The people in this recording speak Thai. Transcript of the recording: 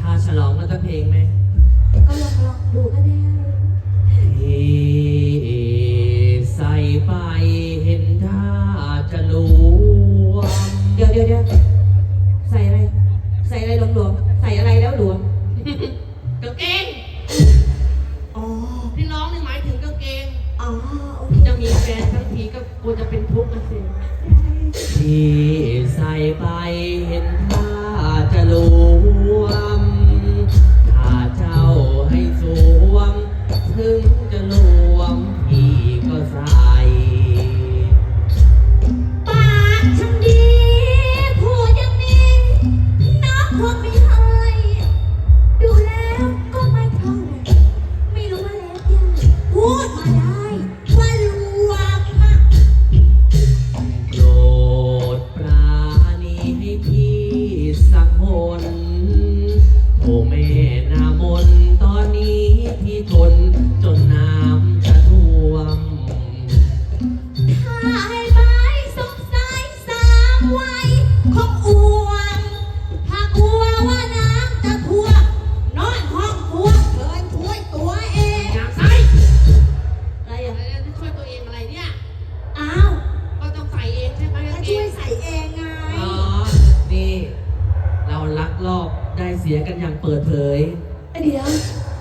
ถ้าฉลองกันสักเพลงไหมก็ลองลองดูก็ได้ที่ใส่ไปเห็นท่าจะลวงเดี๋ยวเดี๋ยวเดี๋ยวใส่อะไร ใส่อะไรหลวมหลวมๆใส่อะไรแล้วหลวมกางเกงอ๋อที่น้องนี่หมายถึงกางเกงอ๋อโอเคจะมีแฟนทั้งทีก็กลัวจะเป็นทุกข์นะสิที่ใส่ไป สักคนโอเม เสียกันอย่างเปิดเผย ไอเดียว